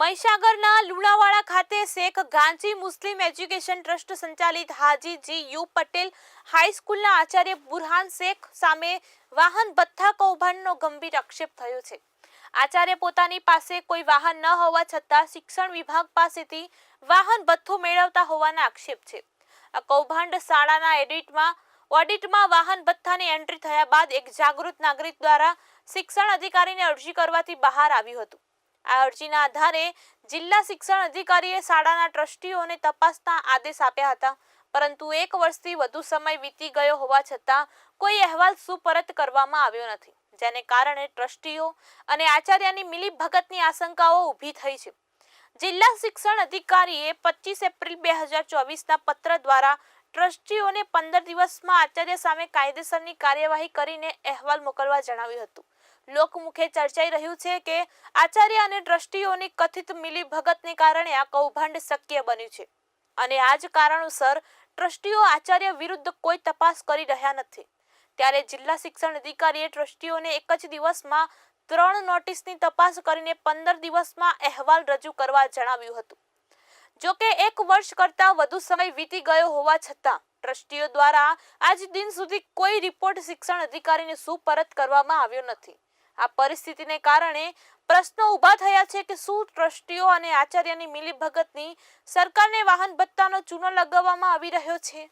મહીસાગરના લુણાવાડા ખાતે Sheikh Gandhi Muslim education trust સંચાલિત Haji G U Patel હાઈસ્કૂલના Acharya Burhan Sheikh સામે વાહન ભથ્થા કૌભાંડનો ગંભીર આક્ષેપ થયો છે. આચાર્ય પોતાની પાસે કોઈ વાહન ન હોવા છતાં શિક્ષણ વિભાગ પાસેથી વાહન ભથ્થો મેળવતા હોવાના આક્ષેપ છે. આ કૌભાંડ શાળાના એડિટમાં, ઓડિટમાં વાહન ભથ્થાની એન્ટ્રી થયા બાદ એક જાગૃત નાગરિક દ્વારા શિક્ષણ અધિકારીને અરજી કરવાથી બહાર આવ્યું હતું. આ અરજીના આધારે જિલ્લા શિક્ષણ અધિકારીએ શાળાના ટ્રસ્ટીઓને તપાસના આદેશ આપ્યા હતા. પરંતુ એક વર્ષથી વધુ સમય વીતી ગયો હોવા છતાં કોઈ અહેવાલ સુપરત કરવામાં આવ્યો નથી, જેને કારણે ટ્રસ્ટીઓ અને આચાર્યની મિલીભગતની આશંકાઓ ઊભી થઈ છે. જિલ્લા શિક્ષણ અધિકારીએ પચીસ એપ્રિલ બે હજાર ચોવીસના પત્ર દ્વારા ટ્રસ્ટીઓને પંદર દિવસમાં આચાર્ય સામે કાયદેસરની કાર્યવાહી કરીને અહેવાલ મોકલવા જણાવ્યું હતું. લોકમુખે ચર્ચાઈ રહ્યું છે કે આચાર્ય અને ટ્રસ્ટીઓની કથિત મિલીભગતને કારણે આ કૌભાંડ શક્ય બન્યું છે. અને આ જ કારણોસર ટ્રસ્ટીઓ આચાર્ય વિરુદ્ધ કોઈ તપાસ કરી રહ્યા નથી. ત્યારે જિલ્લા શિક્ષણ અધિકારીએ ટ્રસ્ટીઓને એક જ દિવસમાં ત્રણ નોટિસની તપાસ કરીને પંદર દિવસમાં અહેવાલ રજૂ કરવા જણાવ્યું હતું. જો કે એક વર્ષ કરતા વધુ સમય વીતી ગયો હોવા છતાં, ટ્રસ્ટીઓ દ્વારા આજ દિન સુધી કોઈ રિપોર્ટ શિક્ષણ અધિકારીને સુપરત કરવામાં આવ્યો નથી. આ પરિસ્થિતિને કારણે પ્રશ્નો ઊભા થયા છે કે શું ટ્રસ્ટીઓ અને આચાર્યની મિલીભગતની સરકારને વાહન ભત્તાનો ચૂનો લગાવવામાં આવી રહ્યો છે?